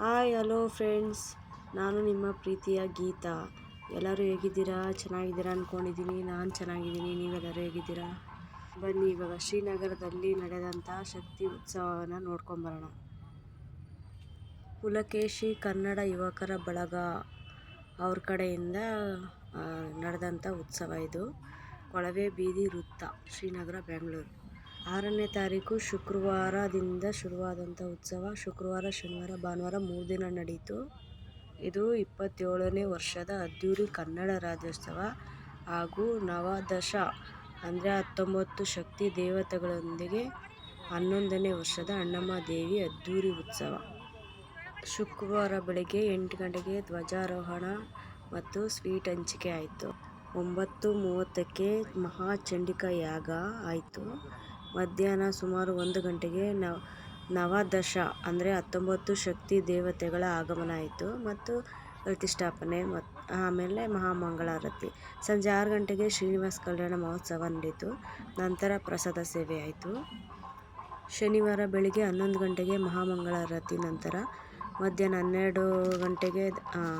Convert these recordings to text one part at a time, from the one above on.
Hi, hello friends. ನಾನು ನಿಮ್ಮ ಪ್ರೀತಿಯ ಗೀತಾ. ಎಲ್ಲರೂ ಹೇಗಿದ್ದೀರಾ? ಚೆನ್ನಾಗಿದ್ದೀರಾ ಅಂದ್ಕೊಂಡಿದ್ದೀನಿ ನಾನು ಚೆನ್ನಾಗಿದ್ದೀನಿ. ನೀವೆಲ್ಲರೂ ಹೇಗಿದ್ದೀರಾ? ಬನ್ನಿ, ಇವಾಗ ಶ್ರೀನಗರದಲ್ಲಿ ನಡೆದಂಥ ಶಕ್ತಿ ಉತ್ಸವವನ್ನು ನೋಡ್ಕೊಂಬರೋಣ ಪುಲಕೇಶಿ ಕನ್ನಡ ಯುವಕರ ಬಳಗ ಅವ್ರ ಕಡೆಯಿಂದ ನಡೆದಂಥ ಉತ್ಸವ ಇದು. ಕೊಳವೆ ಬೀದಿ ವೃತ್ತ, ಶ್ರೀನಗರ, ಬೆಂಗಳೂರು. ಆರನೇ ತಾರೀಕು ಶುಕ್ರವಾರದಿಂದ ಶುರುವಾದಂಥ ಉತ್ಸವ. ಶುಕ್ರವಾರ, ಶನಿವಾರ, ಭಾನುವಾರ ಮೂರು ದಿನ ನಡೀತು. ಇದು ಇಪ್ಪತ್ತೇಳನೇ ವರ್ಷದ ಅದ್ಧೂರಿ ಕನ್ನಡ ರಾಜ್ಯೋತ್ಸವ. ಹಾಗೂ ನವದಶ, ಅಂದರೆ ಹತ್ತೊಂಬತ್ತು ಶಕ್ತಿ ದೇವತೆಗಳೊಂದಿಗೆ ಹನ್ನೊಂದನೇ ವರ್ಷದ ಅಣ್ಣಮ್ಮ ದೇವಿ ಅದ್ದೂರಿ ಉತ್ಸವ. ಶುಕ್ರವಾರ ಬೆಳಗ್ಗೆ ಎಂಟು ಗಂಟೆಗೆ ಧ್ವಜಾರೋಹಣ ಮತ್ತು ಸ್ವೀಟ್ ಹಂಚಿಕೆ ಆಯಿತು. ಒಂಬತ್ತು ಮೂವತ್ತಕ್ಕೆ ಮಹಾಚಂಡಿಕಾ ಯಾಗ ಆಯಿತು. ಮಧ್ಯಾಹ್ನ ಸುಮಾರು ಒಂದು ಗಂಟೆಗೆ ನವ ನವದಶ, ಅಂದರೆ ಹತ್ತೊಂಬತ್ತು ಶಕ್ತಿ ದೇವತೆಗಳ ಆಗಮನ ಆಯಿತು ಮತ್ತು ಪ್ರತಿಷ್ಠಾಪನೆ ಮತ್ತು ಆಮೇಲೆ ಮಹಾಮಂಗಳಾರತಿ. ಸಂಜೆ ಆರು ಗಂಟೆಗೆ ಶ್ರೀನಿವಾಸ ಕಲ್ಯಾಣ ಮಹೋತ್ಸವ ನಡೀತು ನಂತರ ಪ್ರಸಾದ ಸೇವೆ ಆಯಿತು. ಶನಿವಾರ ಬೆಳಿಗ್ಗೆ ಹನ್ನೊಂದು ಗಂಟೆಗೆ ಮಹಾಮಂಗಳಾರತಿ ನಂತರ ಮಧ್ಯಾಹ್ನ ಹನ್ನೆರಡು ಗಂಟೆಗೆ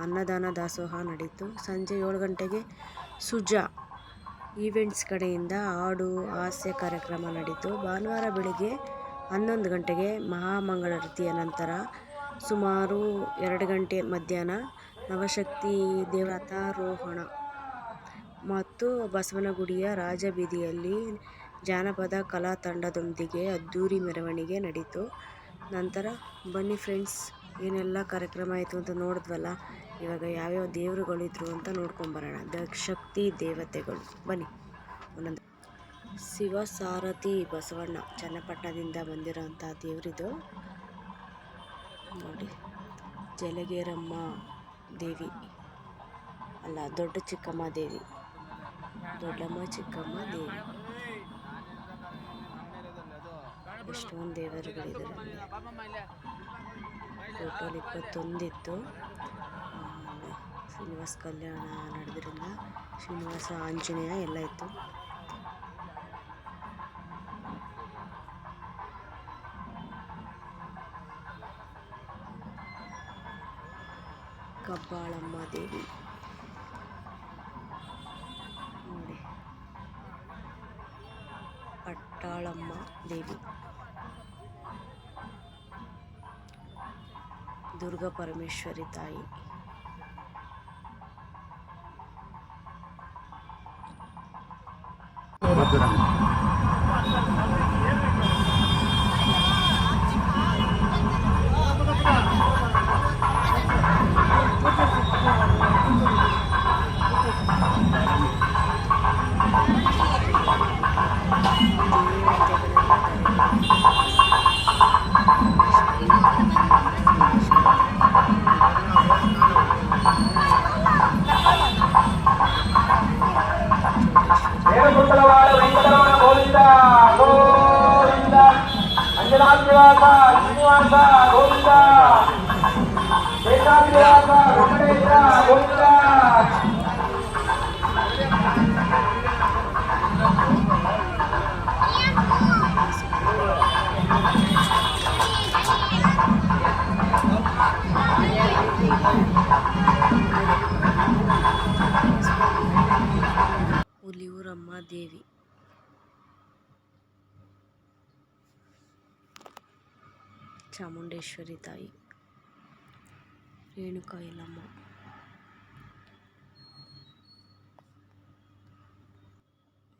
ಅನ್ನದಾನ ದಾಸೋಹ ನಡೀತು ಸಂಜೆ ಏಳು ಗಂಟೆಗೆ ಸುಜಾ ಈವೆಂಟ್ಸ್ ಕಡೆಯಿಂದ ಹಾಡು, ಹಾಸ್ಯ ಕಾರ್ಯಕ್ರಮ ನಡೀತು ಭಾನುವಾರ ಬೆಳಿಗ್ಗೆ ಹನ್ನೊಂದು ಗಂಟೆಗೆ ಮಹಾಮಂಗಳಾರತಿಯ ನಂತರ ಸುಮಾರು ಎರಡು ಗಂಟೆ ಮಧ್ಯಾಹ್ನ ನವಶಕ್ತಿ ದೇವತಾರೋಹಣ ಮತ್ತು ಬಸವನಗುಡಿಯ ರಾಜಬೀದಿಯಲ್ಲಿ ಜಾನಪದ ಕಲಾ ತಂಡದೊಂದಿಗೆ ಅದ್ದೂರಿ ಮೆರವಣಿಗೆ ನಡೀತು ನಂತರ, ಬನ್ನಿ ಫ್ರೆಂಡ್ಸ್, ಏನೆಲ್ಲ ಕಾರ್ಯಕ್ರಮ ಆಯಿತು ಅಂತ ನೋಡಿದ್ವಲ್ಲ ಇವಾಗ ಯಾವ್ಯಾವ ದೇವರುಗಳಿದ್ರು ಅಂತ ನೋಡ್ಕೊಂಬರೋಣ. ದ ಶಕ್ತಿ ದೇವತೆಗಳು. ಬನ್ನಿ. ಒಂದೊಂದು. ಶಿವಸಾರಥಿ ಬಸವಣ್ಣ. ಚನ್ನಪಟ್ಟಣದಿಂದ ಬಂದಿರೋಂಥ ದೇವರಿದು. ನೋಡಿ. ಜಲಗೇರಮ್ಮ ದೇವಿ. ಅಲ್ಲ, ದೊಡ್ಡ ಚಿಕ್ಕಮ್ಮ ದೇವಿ. ದೊಡ್ಡಮ್ಮ, ಚಿಕ್ಕಮ್ಮ ದೇವಿ. ಎಷ್ಟೊಂದು ದೇವರುಗಳಿದ್ದಾರೆ ಟೋಟಲ್ ಇಪ್ಪತ್ತೊಂದಿತ್ತು ಶ್ರೀನಿವಾಸ ಕಲ್ಯಾಣ ನಡೆದ್ರಿಂದ ಶ್ರೀನಿವಾಸ, ಆಂಜನೇಯ ಎಲ್ಲ ಇತ್ತು. ಕಬ್ಬಾಳಮ್ಮ ದೇವಿ. ನೋಡಿ. ಪಟ್ಟಾಳಮ್ಮ ದೇವಿ. ದುರ್ಗಾ ಪರಮೇಶ್ವರಿ ತಾಯಿ. విలాస శ్రీనివాస గోవింద. శేషాద్రి విలాస గోవింద. పులివురమ్మ దేవి. ಚಾಮುಂಡೇಶ್ವರಿ ತಾಯಿ. ರೇಣುಕಾ ಇಲ್ಲಮ್ಮ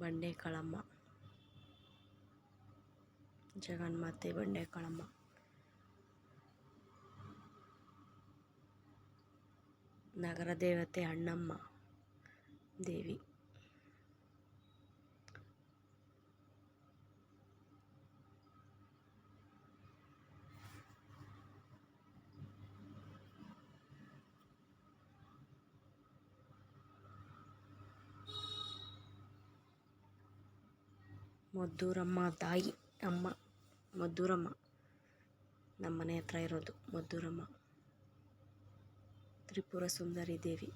ಬಂಡೇಕಾಳಮ್ಮ. ಜಗನ್ಮಾತೆ ಬಂಡೆಕಾಳಮ್ಮ. ನಗರ ದೇವತೆ ಅಣ್ಣಮ್ಮ ದೇವಿ. ಮದ್ದೂರಮ್ಮ ತಾಯಿ, ಅಮ್ಮ ಮದ್ದೂರಮ್ಮ ನಮ್ಮ ಮನೆ ಹತ್ರ ಇರೋದು ಮದ್ದೂರಮ್ಮ ತ್ರಿಪುರ ಸುಂದರಿ ದೇವಿ.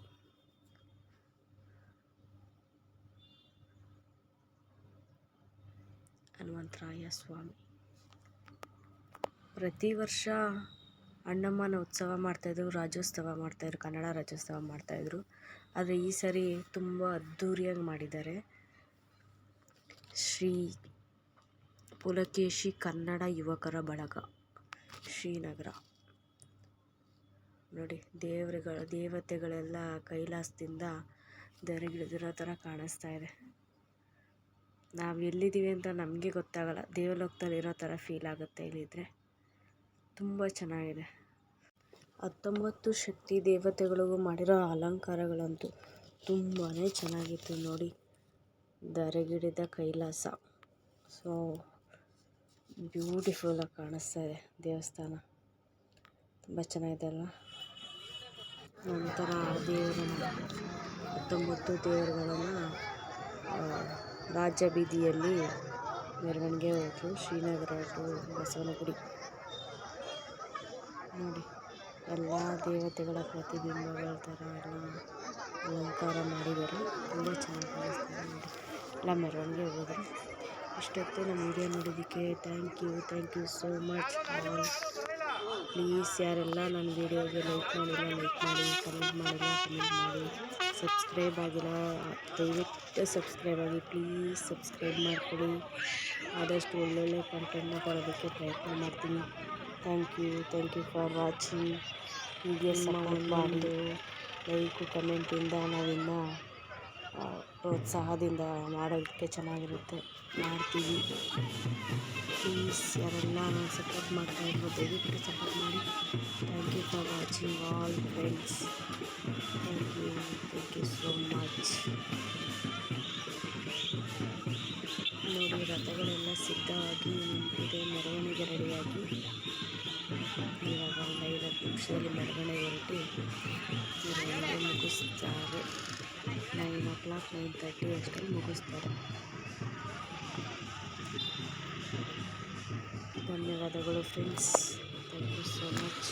ಹನುಮಂತರಾಯ ಸ್ವಾಮಿ. ಪ್ರತಿ ವರ್ಷ ಅಣ್ಣಮ್ಮನ ಉತ್ಸವ ಮಾಡ್ತಾಯಿದ್ರು ರಾಜ್ಯೋತ್ಸವ ಮಾಡ್ತಾಯಿದ್ರು ಕನ್ನಡ ರಾಜ್ಯೋತ್ಸವ ಮಾಡ್ತಾಯಿದ್ರು ಆದರೆ ಈ ಸರಿ ತುಂಬ ಅದ್ಧೂರಿಯಾಗಿ ಮಾಡಿದ್ದಾರೆ. ಶ್ರೀ ಪುಲಕೇಶಿ ಕನ್ನಡ ಯುವಕರ ಬಳಗ, ಶ್ರೀನಗರ. ನೋಡಿ, ದೇವರುಗಳ, ದೇವತೆಗಳೆಲ್ಲ ಕೈಲಾಸದಿಂದ ದರಗಿಳಿದಿರೋ ಥರ ಕಾಣಿಸ್ತಾ ಇದೆ. ನಾವು ಎಲ್ಲಿದ್ದೀವಿ ಅಂತ ನಮಗೆ ಗೊತ್ತಾಗಲ್ಲ. ದೇವಲೋಕದಲ್ಲಿ ಇರೋ ಥರ ಫೀಲ್ ಆಗುತ್ತೆ ಇಲ್ಲಿದ್ದರೆ ತುಂಬ ಚೆನ್ನಾಗಿದೆ. ಹತ್ತೊಂಬತ್ತು ಶಕ್ತಿ ದೇವತೆಗಳಿಗೂ ಮಾಡಿರೋ ಅಲಂಕಾರಗಳಂತೂ ತುಂಬಾ ಚೆನ್ನಾಗಿತ್ತು ನೋಡಿ. ಧರೆಗಿಳಿದ ಕೈಲಾಸ. ಸೊ ಬ್ಯೂಟಿಫುಲ್ಲಾಗಿ ಕಾಣಿಸ್ತಾ ಇದೆ ದೇವಸ್ಥಾನ. ತುಂಬ ಚೆನ್ನಾಗಿದೆ ಅಲ್ಲ ನಂತರ ದೇವರನ್ನ ಹತ್ತೊಂಬತ್ತು ದೇವರುಗಳನ್ನು ರಾಜ್ಯ ಬೀದಿಯಲ್ಲಿ ಮೆರವಣಿಗೆ ಹೊರಟು ಶ್ರೀನಗರ ಟು ಬಸವನಗುಡಿ. ನೋಡಿ. ಎಲ್ಲ ದೇವತೆಗಳ ಪ್ರತಿಬಿಂಬಗಳ ಥರ ಎಲ್ಲ ಅಲಂಕಾರ ಮಾಡಿದ್ದಾರೆ. ತುಂಬ ಚೆನ್ನಾಗಿ ಕಾಣಿಸ್ತಾರೆ ನೋಡಿ. ಎಲ್ಲ ಮೆರವಣಿಗೆ ಹೋದರು ಇಷ್ಟೊತ್ತು ನಮ್ಮ ವಿಡಿಯೋ ನೋಡೋದಕ್ಕೆ thank you thank you so much please ಯಾರೆಲ್ಲ ನನ್ನ ವೀಡಿಯೋಗೆ ಲೈಕ್ ಮಾಡಿಲ್ಲ ಲೈಕ್ ಮಾಡಿ ಕಮೆಂಟ್ ಮಾಡಿಲ್ಲ ಕಮೆಂಟ್ ಮಾಡಿ ಸಬ್ಸ್ಕ್ರೈಬ್ ಆಗಿಲ್ಲ, ದಯವಿಟ್ಟು ಸಬ್ಸ್ಕ್ರೈಬ್ ಆಗಿ ಪ್ಲೀಸ್ ಸಬ್ಸ್ಕ್ರೈಬ್ ಮಾಡಿಕೊಡಿ ಆದಷ್ಟು ಒಳ್ಳೊಳ್ಳೆ ಕಂಟೆಂಟ್ನ ಕೊಡೋದಕ್ಕೆ ಪ್ರಯತ್ನ ಮಾಡ್ತೀನಿ. Thank you thank you for watching ಹೀಗೆ ಸಪೋರ್ಟ್ ಮಾಡಿ ಲೈಕು ಕಮೆಂಟಿಂದ ನಾವಿನ್ನು ಪ್ರೋತ್ಸಾಹದಿಂದ ಮಾಡೋದಕ್ಕೆ ಚೆನ್ನಾಗಿರುತ್ತೆ. ಮಾಡ್ತೀವಿ. ಪ್ಲೀಸ್ ಯಾರೆಲ್ಲ ನಾವು ಸಪೋರ್ಟ್ ಮಾಡ್ತಾ ಇರ್ಬೋದು ದಯವಿಟ್ಟು ಸಪೋರ್ಟ್ ಮಾಡಿ. Thank you for watching all friends thank you thank you so much ನೋಡಿ ರಥಗಳೆಲ್ಲ ಸಿದ್ಧವಾಗಿ ಇದೆ ಮೆರವಣಿಗೆ ರೆಡಿಯಾಗಿ ನಿಮಿಷದಲ್ಲಿ ಮೆರವಣಿಗೆ ಹೊರಟಿ ಮುಗಿಸ್ತಾರೆ. Nine o'clock, nine thirty ಅಷ್ಟರಲ್ಲಿ ಮುಗಿಸ್ತಾರೆ. ಧನ್ಯವಾದಗಳು friends thank you so much